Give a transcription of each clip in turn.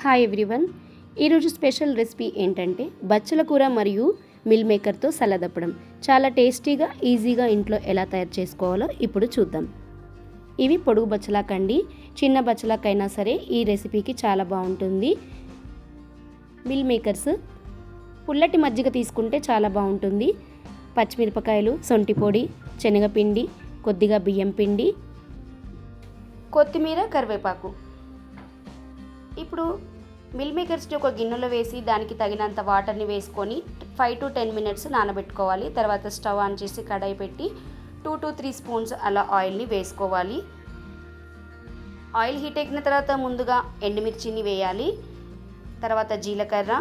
Hi everyone ఈరోజు special recipe ఏంటంటే బచ్చల కూర మరియు మిల్ మేకర్తో సలదప్పడం చాలా టేస్టీగా ఈజీగా ఇంట్లో ఎలా తయారు చేసుకోవాలో ఇప్పుడు చూద్దాం. ఇవి పొడుగు బచ్చలాకండి. చిన్న బచ్చలాకైనా సరే ఈ రెసిపీకి చాలా బాగుంటుంది. మిల్ మేకర్స్ పుల్లటి మజ్జిగ తీసుకుంటే చాలా బాగుంటుంది. పచ్చిమిరపకాయలు సొంటి పొడి శనగపిండి కొద్దిగా బియ్యం పిండి కొత్తిమీర కరివేపాకు. ఇప్పుడు మిల్ మేకర్స్ని ఒక గిన్నెలో వేసి దానికి తగినంత వాటర్ని వేసుకొని ఫైవ్ టు టెన్ మినిట్స్ నానబెట్టుకోవాలి. తర్వాత స్టవ్ ఆన్ చేసి కడాయి పెట్టి టూ టు త్రీ స్పూన్స్ అలా ఆయిల్ని వేసుకోవాలి. ఆయిల్ హీట్ ఎక్కిన తర్వాత ముందుగా ఎండుమిర్చిని వేయాలి. తర్వాత జీలకర్ర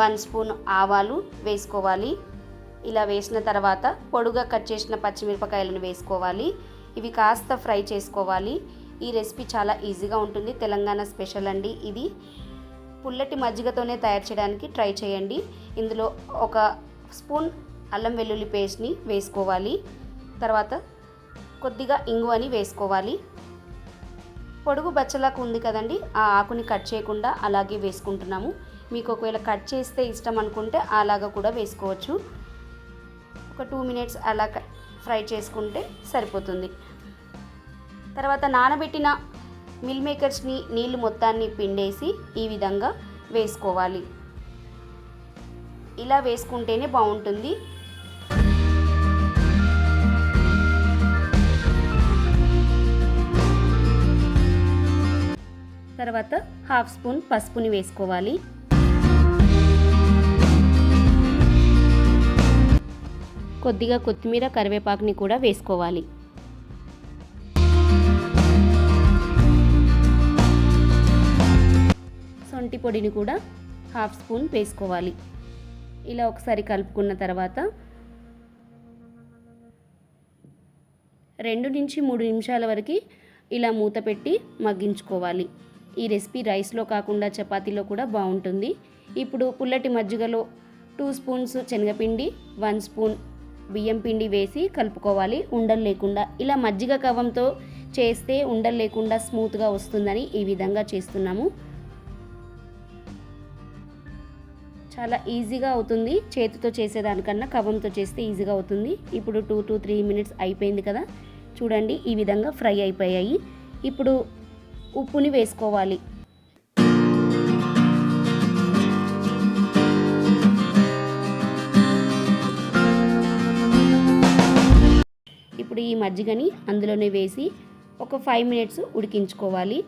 వన్ స్పూన్ ఆవాలు వేసుకోవాలి. ఇలా వేసిన తర్వాత పొడుగా కట్ చేసిన పచ్చిమిరపకాయలను వేసుకోవాలి. ఇవి కాస్త ఫ్రై చేసుకోవాలి. ఈ రెసిపీ చాలా ఈజీగా ఉంటుంది. తెలంగాణ స్పెషల్ అండి ఇది. పుల్లటి మజ్జిగతోనే తయారు చేయడానికి ట్రై చేయండి. ఇందులో ఒక స్పూన్ అల్లం వెల్లుల్లి పేస్ట్ని వేసుకోవాలి. తర్వాత కొద్దిగా ఇంగువని వేసుకోవాలి. పొడుగు బచ్చలాకు ఉంది కదండి ఆ ఆకుని కట్ చేయకుండా అలాగే వేసుకుంటున్నాము. మీకు ఒకవేళ కట్ చేస్తే ఇష్టం అనుకుంటే అలాగా కూడా వేసుకోవచ్చు. ఒక టూ మినిట్స్ అలా ఫ్రై చేసుకుంటే సరిపోతుంది. తర్వాత నానబెట్టిన మిల్ మేకర్స్ని నీళ్ళు మొత్తాన్ని పిండేసి ఈ విధంగా వేసుకోవాలి. ఇలా వేసుకుంటేనే బాగుంటుంది. తర్వాత హాఫ్ స్పూన్ పసుపుని వేసుకోవాలి. కొద్దిగా కొత్తిమీర కరివేపాకుని కూడా వేసుకోవాలి. సొంటి పొడిని కూడా హాఫ్ స్పూన్ వేసుకోవాలి. ఇలా ఒకసారి కలుపుకున్న తర్వాత రెండు నుంచి మూడు నిమిషాల వరకు ఇలా మూత పెట్టి మగ్గించుకోవాలి. ఈ రెసిపీ రైస్లో కాకుండా చపాతీలో కూడా బాగుంటుంది. ఇప్పుడు పుల్లటి మజ్జిగలో టూ స్పూన్స్ శనగపిండి వన్ స్పూన్ బియ్యం పిండి వేసి కలుపుకోవాలి. ఉండలు లేకుండా ఇలా మజ్జిగ కవంతో చేస్తే ఉండలు లేకుండా స్మూత్గా వస్తుందని ఈ విధంగా చేస్తున్నాము. చాలా ఈజీగా అవుతుంది. చేతితో చేసేదానికన్నా కవంతో చేస్తే ఈజీగా అవుతుంది. ఇప్పుడు టూ టు త్రీ మినిట్స్ అయిపోయింది కదా. చూడండి ఈ విధంగా ఫ్రై అయిపోయాయి. ఇప్పుడు ఉప్పుని వేసుకోవాలి. ఇప్పుడు ఈ మజ్జిగని అందులోనే వేసి ఒక ఫైవ్ మినిట్స్ ఉడికించుకోవాలి.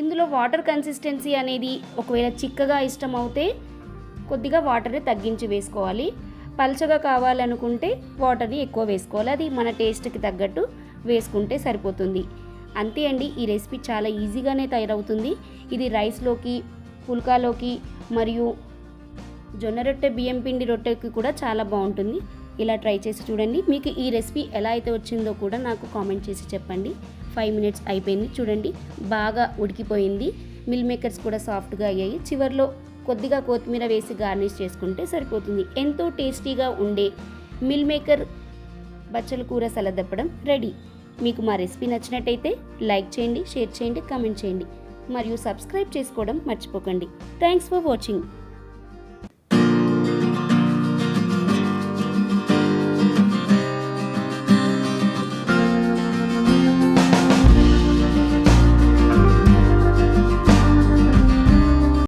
ఇందులో వాటర్ కన్సిస్టెన్సీ అనేది ఒకవేళ చిక్కగా ఇష్టం అవుతే కొద్దిగా వాటర్ని తగ్గించి వేసుకోవాలి. పల్చగా కావాలనుకుంటే వాటర్ని ఎక్కువ వేసుకోవాలి. అది మన టేస్ట్కి తగ్గట్టు వేసుకుంటే సరిపోతుంది. అంతే అండి ఈ రెసిపీ చాలా ఈజీగానే తయారవుతుంది. ఇది రైస్లోకి పుల్కాలోకి మరియు జొన్న రొట్టె బియ్యం పిండి రొట్టెకి కూడా చాలా బాగుంటుంది. ఇలా ట్రై చేసి చూడండి. మీకు ఈ రెసిపీ ఎలా అయితే వచ్చిందో కూడా నాకు కామెంట్ చేసి చెప్పండి. ఫైవ్ మినిట్స్ అయిపోయింది చూడండి. బాగా ఉడికిపోయింది. మిల్ మేకర్స్ కూడా సాఫ్ట్గా అయ్యాయి. చివరిలో కొద్దిగా కొత్తిమీర వేసి గార్నిష్ చేసుకుంటే సరిపోతుంది. ఎంతో టేస్టీగా ఉండే మిల్ మేకర్ బచ్చల కూర సలదప్పడం రెడీ. మీకు మా రెసిపీ నచ్చినట్టయితే లైక్ చేయండి షేర్ చేయండి కామెంట్ చేయండి. మరియు సబ్స్క్రైబ్ చేసుకోవడం మర్చిపోకండి. Thanks for watching